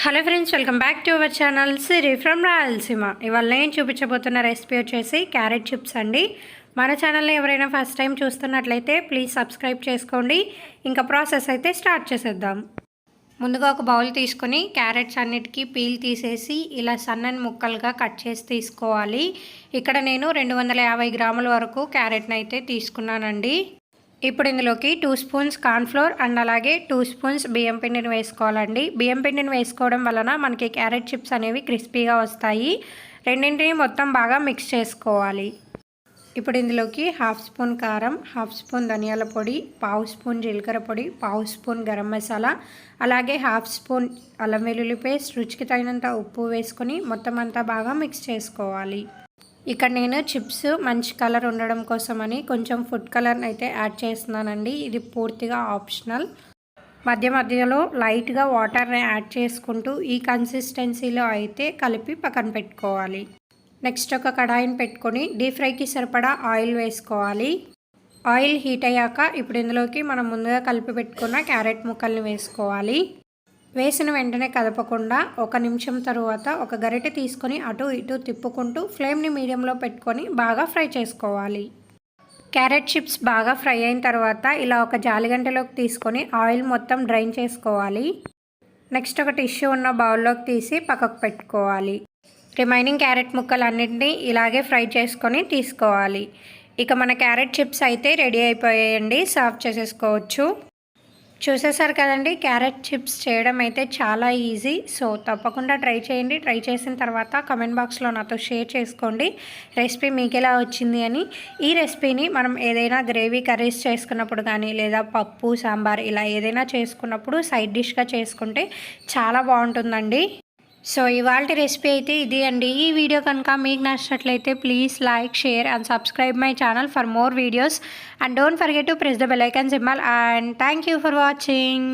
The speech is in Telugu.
Hello friends welcome back to our channel Siri from Rayalaseema. ఇవాళ నేను చూపించబోతున్న రెసిపీ వచ్చేసి క్యారెట్ చిప్స్ అండి. మన ఛానల్ని ఎవరైనా ఫస్ట్ టైం చూస్తున్నట్లయితే ప్లీజ్ సబ్స్క్రైబ్ చేసుకోండి. ఇంకా ప్రాసెస్ అయితే స్టార్ట్ చేసేద్దాం. ముందుగా ఒక బౌల్ తీసుకొని క్యారెట్స్ అన్నిటికీ పీల్ తీసేసి ఇలా సన్నని ముక్కలుగా కట్ చేసి తీసుకోవాలి. ఇక్కడ నేను రెండు వందల యాభై గ్రాముల వరకు క్యారెట్ని అయితే తీసుకున్నానండి. ఇప్పుడు ఇందులోకి టూ స్పూన్స్ కార్న్ఫ్లోర్ అండ్ అలాగే టూ స్పూన్స్ బియ్యం పిండిని వేసుకోవాలండి. బియ్యం పిండిని వేసుకోవడం వలన మనకి క్యారెట్ చిప్స్ అనేవి క్రిస్పీగా వస్తాయి. రెండింటిని మొత్తం బాగా మిక్స్ చేసుకోవాలి. ఇప్పుడు ఇందులోకి హాఫ్ స్పూన్ కారం హాఫ్ స్పూన్ ధనియాల పొడి పావు స్పూన్ జీలకర్ర పొడి పావు స్పూన్ గరం మసాలా అలాగే హాఫ్ స్పూన్ అల్లం వెల్లుల్లి పేస్ట్ రుచికి తగినంత ఉప్పు వేసుకొని మొత్తం అంతా బాగా మిక్స్ చేసుకోవాలి. ఇక్కడ నేను చిప్స్ మంచి కలర్ ఉండడం కోసమని కొంచెం ఫుడ్ కలర్ని అయితే యాడ్ చేస్తున్నానండి. ఇది పూర్తిగా ఆప్షనల్. మధ్య మధ్యలో లైట్గా వాటర్ని యాడ్ చేసుకుంటూ ఈ కన్సిస్టెన్సీలో అయితే కలిపి పక్కన పెట్టుకోవాలి. నెక్స్ట్ ఒక కడాయిని పెట్టుకొని డీప్ ఫ్రైకి సరిపడా ఆయిల్ వేసుకోవాలి. ఆయిల్ హీట్ అయ్యాక ఇప్పుడు ఇందులోకి మనం ముందుగా కలిపి పెట్టుకున్న క్యారెట్ ముక్కల్ని వేసుకోవాలి. వేసిన వెంటనే కదపకుండా ఒక నిమిషం తరువాత ఒక గరిటె తీసుకొని అటు ఇటు తిప్పుకుంటూ ఫ్లేమ్ని మీడియంలో పెట్టుకొని బాగా ఫ్రై చేసుకోవాలి. క్యారెట్ చిప్స్ బాగా ఫ్రై అయిన తర్వాత ఇలా ఒక జాలిగంటలోకి తీసుకొని ఆయిల్ మొత్తం డ్రైన్ చేసుకోవాలి. నెక్స్ట్ ఒక టిష్యూ ఉన్న బౌల్లోకి తీసి పక్కకు పెట్టుకోవాలి. రిమైనింగ్ క్యారెట్ ముక్కలు అన్నింటినీ ఇలాగే ఫ్రై చేసుకొని తీసుకోవాలి. ఇక మన క్యారెట్ చిప్స్ అయితే రెడీ అయిపోయాయండి. సర్వ్ చేసేసుకోవచ్చు. చూసేసారు కదండి క్యారెట్ చిప్స్ చేయడం అయితే చాలా ఈజీ. సో తప్పకుండా ట్రై చేయండి. ట్రై చేసిన తర్వాత కమెంట్ బాక్స్లో నాతో షేర్ చేసుకోండి. రెసిపీ మీకు ఎలా వచ్చింది అని. ఈ రెసిపీని మనం ఏదైనా గ్రేవీ కర్రీస్ చేసుకున్నప్పుడు కానీ లేదా పప్పు సాంబార్ ఇలా ఏదైనా చేసుకున్నప్పుడు సైడ్ డిష్గా చేసుకుంటే చాలా బాగుంటుందండి. సో ఇవాళ రెసిపీ అయితే ఇది అండి. ఈ వీడియో కనుక మీకు నచ్చినట్లయితే please like share and subscribe my channel for more videos. And don't forget to press the bell icon symbol and thank you for watching.